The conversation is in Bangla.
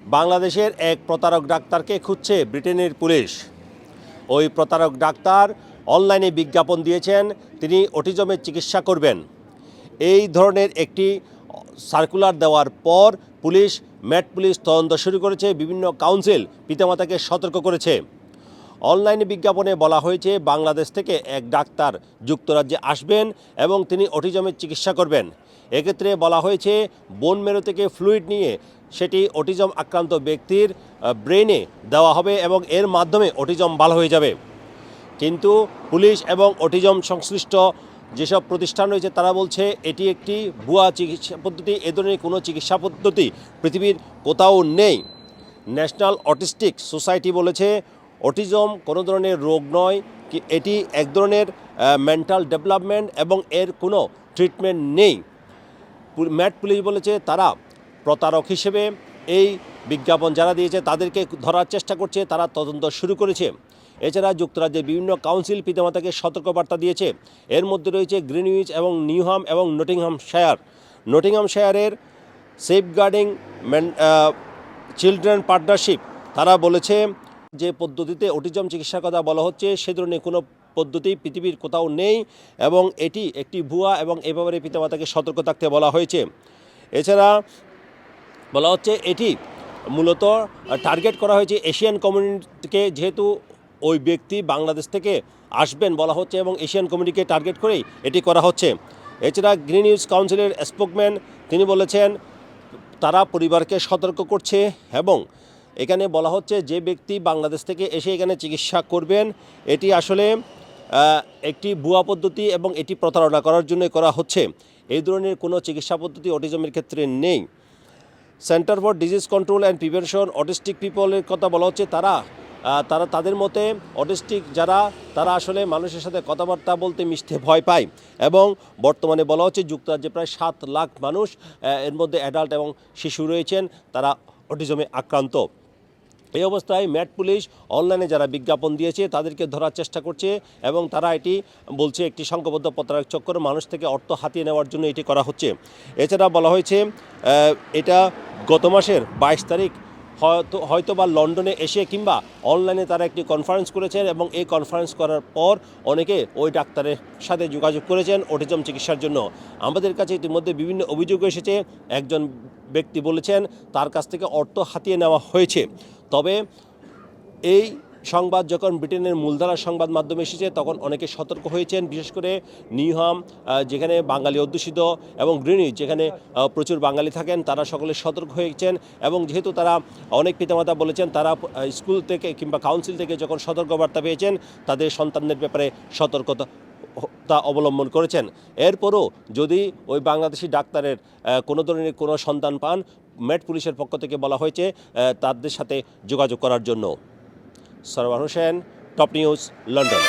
বাংলাদেশের এক প্রতারক ডাক্তারকে খুঁজছে ব্রিটেনের পুলিশ। ওই প্রতারক ডাক্তার অনলাইনে বিজ্ঞাপন দিয়েছেন, তিনি অটিজমের চিকিৎসা করবেন। এই ধরনের একটি সার্কুলার দেওয়ার পর পুলিশ, ম্যাট পুলিশ তদন্ত শুরু করেছে, বিভিন্ন কাউন্সিল পিতামাতাকে সতর্ক করেছে। অনলাইনে বিজ্ঞাপনে বলা হয়েছে, বাংলাদেশ থেকে এক ডাক্তার যুক্তরাজ্যে আসবেন এবং তিনি অটিজমের চিকিৎসা করবেন। এক্ষেত্রে বলা হয়েছে, বোন মেরু থেকে ফ্লুইড নিয়ে সেটি অটিজম আক্রান্ত ব্যক্তির ব্রেনে দেওয়া হবে এবং এর মাধ্যমে অটিজম ভালো হয়ে যাবে। কিন্তু পুলিশ এবং অটিজম সংশ্লিষ্ট যেসব প্রতিষ্ঠান রয়েছে, তারা বলছে এটি একটি ভুয়া চিকিৎসা পদ্ধতি। এ ধরনের কোনো চিকিৎসা পদ্ধতি পৃথিবীর কোথাও নেই। ন্যাশনাল অটিস্টিক সোসাইটি বলেছে, অটিজম কোনো ধরনের রোগ নয়, কি এটি এক ধরনের মেন্টাল ডেভেলপমেন্ট এবং এর কোনো ট্রিটমেন্ট নেই। ম্যাট পুলিশ বলেছে, তারা প্রতারক হিসেবে এই বিজ্ঞাপন যারা দিয়েছে, তাদেরকে ধরার চেষ্টা করছে, তারা তদন্ত শুরু করেছে। এছাড়া যুক্তরাজ্যের বিভিন্ন কাউন্সিল পিতামাতাকে সতর্কবার্তা দিয়েছে। এর মধ্যে রয়েছে গ্রিনউইচ এবং নিউহাম এবং নটিংহাম শায়ার। নটিংহাম শায়ারের সেফগার্ডিং চিলড্রেন পার্টনারশিপ। তারা বলেছে যে পদ্ধতিতে অটিজম চিকিৎসার কথা বলা হচ্ছে, সে ধরনের কোনো পদ্ধতি পৃথিবীর কোথাও নেই এবং এটি একটি ভুয়া এবং এ ব্যাপারে পিতামাতাকে সতর্ক থাকতে বলা হয়েছে। এছাড়া বলা হচ্ছে এটি মূলত টার্গেট করা হয়েছে এশিয়ান কমিউনিটিকে যেহেতু ওই ব্যক্তি বাংলাদেশ থেকে আসবেন বলা হচ্ছে এবং এশিয়ান কমিউনিটিকে টার্গেট করেই এটি করা হচ্ছে। এছাড়া গ্রিন নিউজ কাউন্সিলের স্পোকম্যান তিনি বলেছেন, তারা পরিবারকে সতর্ক করছে এবং এখানে বলা হচ্ছে যে ব্যক্তি বাংলাদেশ থেকে এসে এখানে চিকিৎসা করবেন, এটি আসলে একটি ভুয়া পদ্ধতি এবং এটি প্রতারণা করার জন্য করা হচ্ছে। এই ধরনের কোনো চিকিৎসা পদ্ধতি অটিজমের ক্ষেত্রে নেই। Centre for disease control and prevention, autistic পিপলের কথা বলা হচ্ছে, তারা তারা তাদের মতে অটিস্টিক যারা, তারা আসলে মানুষের সাথে কথাবার্তা বলতে মিশতে ভয় পায়। এবং বর্তমানে বলা হচ্ছে যুক্তরাজ্যে প্রায় সাত লাখ মানুষ এর মধ্যে অ্যাডাল্ট এবং শিশু রয়েছেন, তারা অটিজমে আক্রান্ত। এই অবস্থায় ম্যাট পুলিশ অনলাইনে যারা বিজ্ঞাপন দিয়েছে, তাদেরকে ধরার চেষ্টা করছে এবং তারা এটি বলছে একটি সংঘবদ্ধ প্রতারক চক্র মানুষ থেকে অর্থ হাতিয়ে নেওয়ার জন্য এটি করা হচ্ছে। এছাড়া বলা হয়েছে এটা গত মাসের বাইশ তারিখ, হয়তো হয়তো বা লন্ডনে এসে কিংবা অনলাইনে তারা একটি কনফারেন্স করেছেন এবং এই কনফারেন্স করার পর অনেকে ওই ডাক্তারের সাথে যোগাযোগ করেছেন অটিজম চিকিৎসার জন্য। আমাদের কাছে ইতিমধ্যে বিভিন্ন অভিযোগ এসেছে, একজন ব্যক্তি বলেছেন তার কাছ থেকে অর্থ হাতিয়ে নেওয়া হয়েছে। তবে এই সংবাদ যখন ব্রিটেনের মূলধারা সংবাদ মাধ্যমে এসেছে, তখন অনেকে সতর্ক হয়েছেন, বিশেষ করে নিউহাম যেখানে বাঙালি অধ্যুষিত এবং গ্রিনিজ যেখানে প্রচুর বাঙালি থাকেন, তারা সকলে সতর্ক হয়েছেন এবং যেহেতু তারা অনেক পিতামাতা বলেছেন, তারা স্কুল থেকে কিংবা কাউন্সিল থেকে যখন সতর্কবার্তা পেয়েছেন, তাদের সন্তানদের ব্যাপারে সতর্কতা তা অবলম্বন করেছেন। এরপরও যদি ওই বাংলাদেশি ডাক্তারের কোনো ধরনের কোনো সন্তান পান মেট পুলিশের পক্ষ থেকে বলা হয়েছে তাদের সাথে যোগাযোগ করার জন্য। Sarwar Hossain, top news, London.